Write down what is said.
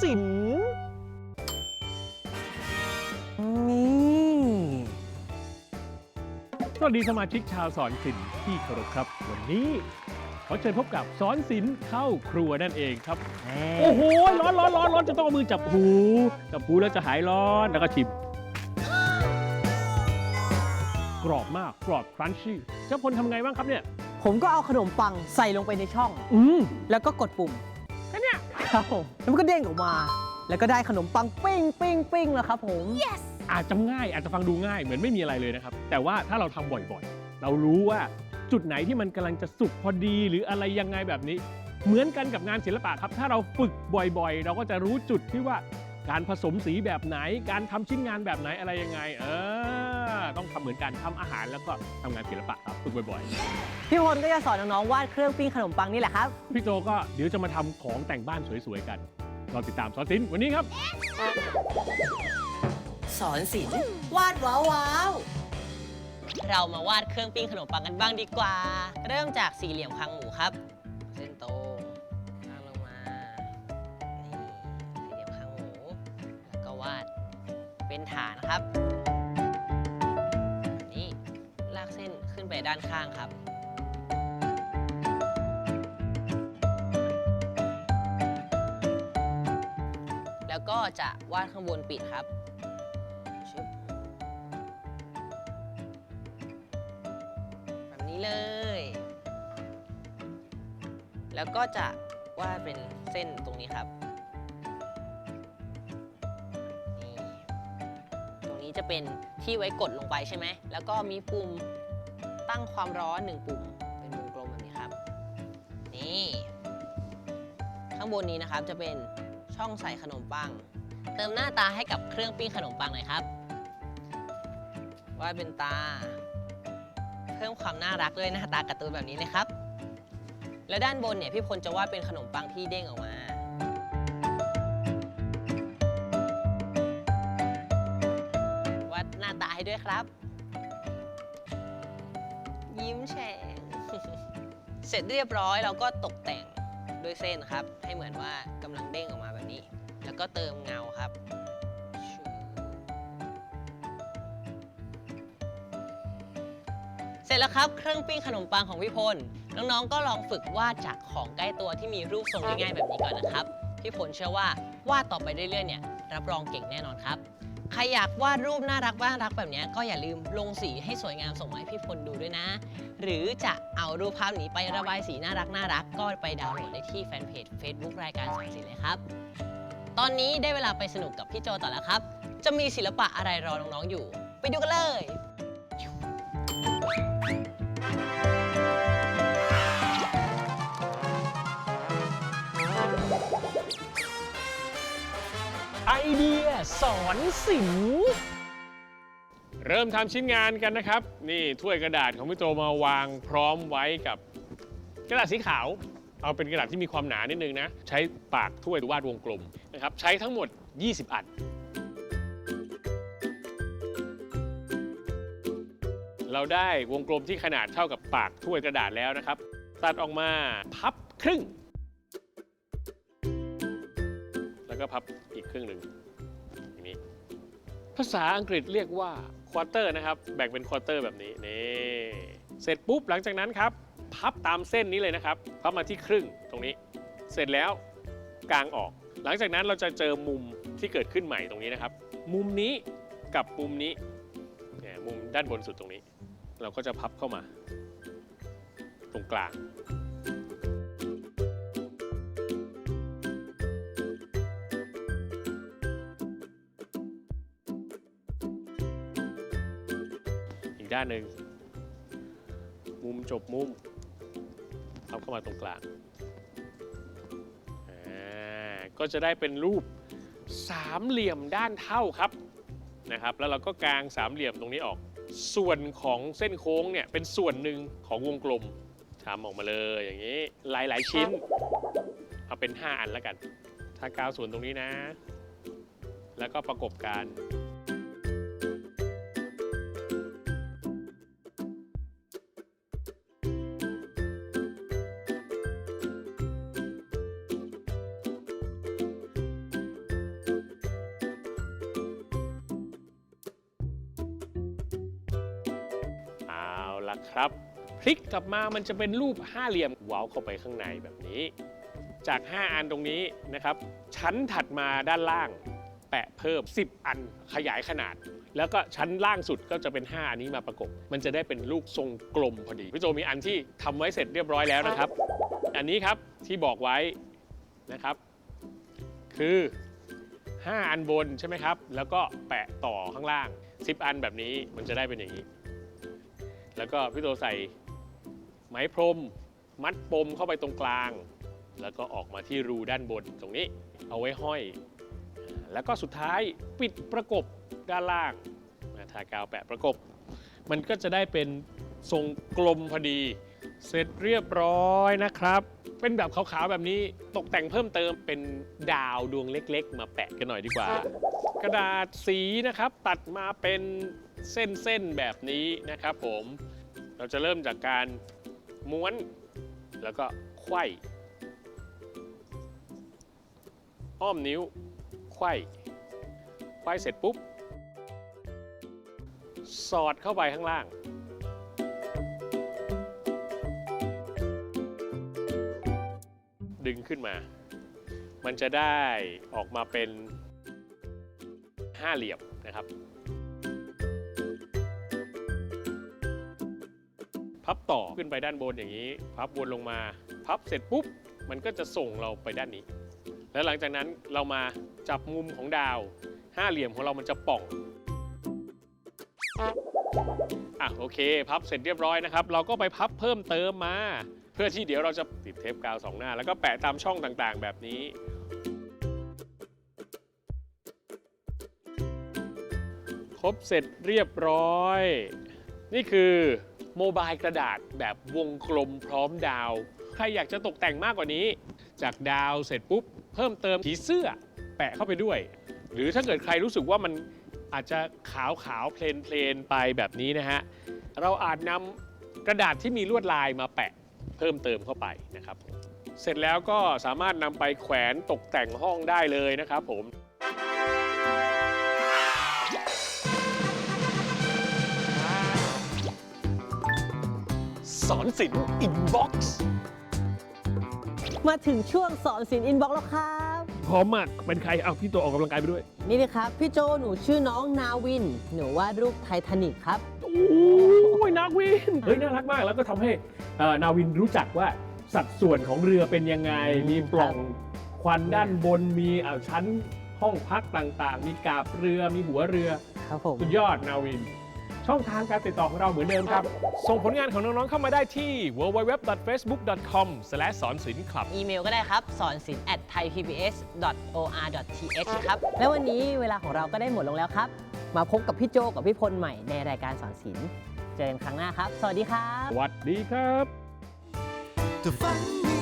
ศิลป์นี่สวัสดีสมาชิกชาวสอนศิลป์ที่เคารพครับ วันนี้ขอเชิญพบกับสอนศิลป์เข้าครัวนั่นเองครับ โอ้โหร้อนร้อนร้อนร้อนจะต้องเอามือจับหูจับหูแล้วจะหายร้อนแล้วก็ชิม กรอบมากกรอบครันชี่เจ้าพลทำไงบ้างครับเนี่ย ผมก็เอาขนมปังใส่ลงไปในช่อง อืมแล้วก็กดปุ่มแค่เนี้ย ครับผมแล้วมันก็เด้งออกมา แล้วก็ได้ขนมปังปิ้งปิ้งปิ้งแล้วครับผมอาจจะง่ายอาจจะฟังดูง่ายเหมือนไม่มีอะไรเลยนะครับ แต่ว่าถ้าเราทำบ่อยๆ เรารู้ว่าจุดไหนที่มันกำลังจะสุกพอดีหรืออะไรยังไงแบบนี้ เหมือนกันกับงานศิลปะครับ ถ้าเราฝึกบ่อยๆ เราก็จะรู้จุดที่ว่าการผสมสีแบบไหน การทำชิ้นงานแบบไหนอะไรยังไง เออ ต้องทำเหมือนกันทำอาหารแล้วก็ทำงานศิลปะครับฝึกบ่อยพี่พลก็จะสอนน้องๆวาดเครื่องปิ้งขนมปังนี่แหละครับๆพี่โจก็เดี๋ยวจะมาทำของแต่งบ้านสวยๆกันเราติดตามสอนศิลป์วันนี้ครับ สอนศิลป์วาดว้าวว้าวเรามาวาดเครื่องปิ้งขนมปังกันบ้างดีกว่า เริ่มจากสี่เหลี่ยมคางหมูครับ เส้นตรงลากลงมานี่สี่เหลี่ยมคางหมูแล้วก็วาดเป็นฐานครับแบบ ด้านข้างครับ แล้วก็จะวาดข้างบนปิดครับชึบแบบนี้เลย แล้วก็จะวาดเป็นเส้นตรงนี้ครับนี่ตรงนี้จะเป็นที่ไว้กดลงไปใช่ไหม แล้วก็มีปุ่ม ตั้งความร้อนหนึ่งปุ่ม เป็นวงกลมแบบนี้ครับ นี่ ข้างบนนี้นะครับจะเป็นช่องใส่ขนมปัง เติมหน้าตาให้กับเครื่องปิ้งขนมปังหน่อยครับวาดเป็นตา เพิ่มความน่ารักด้วยหน้าตาการ์ตูนแบบนี้เลยครับ แล้วด้านบนเนี่ยพี่พลจะวาดเป็นขนมปังที่เด้งออกมาวาดหน้าตาให้ด้วยครับ ยิ้มแฉ่งเสร็จเรียบร้อยเราก็ตกแต่งด้วยเส้นครับ ให้เหมือนว่ากำลังเด้งออกมาแบบนี้ แล้วก็เติมเงาครับ เสร็จแล้วครับเครื่องปิ้งขนมปังของพี่พลน้องๆก็ลองฝึกวาดจากของใกล้ตัวที่มีรูปทรงง่ายๆแบบนี้ก่อนนะครับพี่พลเชื่อว่า วาดต่อไปเรื่อยๆเนี่ยรับรองเก่งแน่นอนครับ ใครอยากวาดรูปน่ารักน่ารักแบบนี้ก็อย่าลืมลงสีให้สวยงามส่งมาให้พี่พลดูด้วยนะ หรือจะเอารูปภาพนี้ไประบายสีน่ารักน่ารักก็ไปดาวน์โหลดได้ที่แฟนเพจ Facebook รายการสอนศิลป์เลยครับ ตอนนี้ได้เวลาไปสนุกกับพี่โจต่อแล้วครับ จะมีศิลปะอะไรรอน้องๆอยู่ ไปดูกันเลย เดียสอนศิลป์เริ่มทำชิ้นงานกันนะครับ นี่ถ้วยกระดาษของพี่โจมาวางพร้อมไว้กับกระดาษสีขาว เอาเป็นกระดาษที่มีความหนานิดนึงนะ ใช้ปากถ้วยวาดวงกลมนะครับ ใช้ทั้งหมด 20 อัน เราได้วงกลมที่ขนาดเท่ากับปากถ้วยกระดาษแล้วนะครับ ตัดออกมาพับครึ่ง แล้วก็พับอีกครึ่งหนึ่งอย่างนี้ภาษาอังกฤษเรียกว่าควอเตอร์นะครับ แบ่งเป็นควอเตอร์แบบนี้นี่เสร็จปุ๊บหลังจากนั้นครับ พับตามเส้นนี้เลยนะครับพับมาที่ครึ่งตรงนี้ เสร็จแล้วกางออก หลังจากนั้นเราจะเจอมุมที่เกิดขึ้นใหม่ตรงนี้นะครับ มุมนี้กับมุมนี้เนี่ยมุมด้านบนสุดตรงนี้ เราก็จะพับเข้ามา ตรงกลาง ด้านหนึ่ง มุมจบมุมพับเข้ามาตรงกลางก็จะได้เป็นรูปสามเหลี่ยมด้านเท่าครับนะครับ แล้วเราก็กางสามเหลี่ยมตรงนี้ออก ส่วนของเส้นโค้งเนี่ยเป็นส่วนหนึ่งของวงกลมทำออกมาเลยอย่างนี้หลายๆชิ้น เอาเป็น 5 อันแล้วกัน ถ้ากาวส่วนตรงนี้นะ แล้วก็ประกบกัน ครับ พลิกกลับมามันจะเป็นรูปห้าเหลี่ยมเว้าเข้าไปข้างในแบบนี้ จาก 5 อันตรงนี้นะครับ ชั้นถัดมาด้านล่าง แปะเพิ่ม 10 อันขยายขนาด แล้วก็ชั้นล่างสุดก็จะเป็น 5 อันนี้มาประกบ มันจะได้เป็นลูกทรงกลมพอดีพี่โจมีอันที่ทำไว้เสร็จเรียบร้อยแล้วนะครับ อันนี้ครับที่บอกไว้นะครับ คือ 5 อันบนใช่ไหมครับ แล้วก็แปะต่อข้างล่าง 10 อันแบบนี้มันจะได้เป็นอย่างนี้ แล้วก็พี่โตใส่ไหมพรม มัดปมเข้าไปตรงกลาง แล้วก็ออกมาที่รูด้านบนตรงนี้เอาไว้ห้อย แล้วก็สุดท้ายปิดประกบด้านล่างทากาวแปะประกบ มันก็จะได้เป็นทรงกลมพอดี เสร็จเรียบร้อยนะครับ เป็นแบบขาวๆแบบนี้ตกแต่งเพิ่มเติมเป็นดาวดวงเล็กๆ มาแปะกันหน่อยดีกว่า กระดาษสีนะครับตัดมาเป็นเส้นๆแบบนี้นะครับผม เราจะเริ่มจากการม้วนแล้วก็ไขว้ อ้อมนิ้ว ไขว้ ไขว้เสร็จปุ๊บ สอดเข้าไปข้างล่าง ดึงขึ้นมา มันจะได้ออกมาเป็นห้าเหลี่ยมนะครับ พับต่อขึ้นไปด้านบนอย่างนี้ พับวนลงมา พับเสร็จปุ๊บ มันก็จะส่งเราไปด้านนี้ แล้วหลังจากนั้นเรามาจับมุมของดาว ห้าเหลี่ยมของเรามันจะป่องอะโอเค พับเสร็จเรียบร้อยนะครับ เราก็ไปพับเพิ่มเติมมา เพื่อที่เดี๋ยวเราจะติดเทปกาวสองหน้า แล้วก็แปะตามช่องต่างๆ แบบนี้ครบเสร็จเรียบร้อย นี่คือ โมบายกระดาษแบบวงกลมพร้อมดาว ใครอยากจะตกแต่งมากกว่านี้ จากดาวเสร็จปุ๊บ เพิ่มเติมผีเสื้อแปะเข้าไปด้วย หรือถ้าเกิดใครรู้สึกว่ามันอาจจะขาวขาวๆเพลนเพลนๆไปแบบนี้นะฮะ เราอาจนำกระดาษที่มีลวดลายมาแปะเพิ่มเติมเข้าไปนะครับผมเสร็จแล้วก็สามารถนำไปแขวนตกแต่งห้องได้เลยนะครับผม สอนศิลป์อินบ็อกซ์มาถึงช่วงสอนศิลป์อินบ็อกซ์แล้วครับ พร้อมมากเป็นใครเอาพี่ตัวออกกำลังกายไปด้วย นี่เลยครับ พี่โจหนูชื่อน้องนาวิน หนูวาดรูปไททานิกครับ โอ้ยนาวิน เฮ้ยน่ารักมากแล้วก็ทำให้เอ่อนาวินรู้จักว่าสัดส่วนของเรือเป็นยังไง มีปล่องควันด้านบนมีอ่าชั้นห้องพักต่างๆ มีกาบเรือมีหัวเรือ ครับผม สุดยอดนาวิน ช่องทางการติดต่อของเราเหมือนเดิมครับ ส่งผลงานของน้อง ๆ เข้ามาได้ที่ www.facebook.com สอนศิลป์คลับ อีเมลก็ได้ครับ สอนศิลป์ at thaipbs.or.th ครับ แล้ววันนี้เวลาของเราก็ได้หมดลงแล้วครับ มาพบกับพี่โจกับพี่พลใหม่ในรายการสอนศิลป์เจอกันครั้งหน้าครับ สวัสดีครับ สวัสดีครับแต่ฝันมี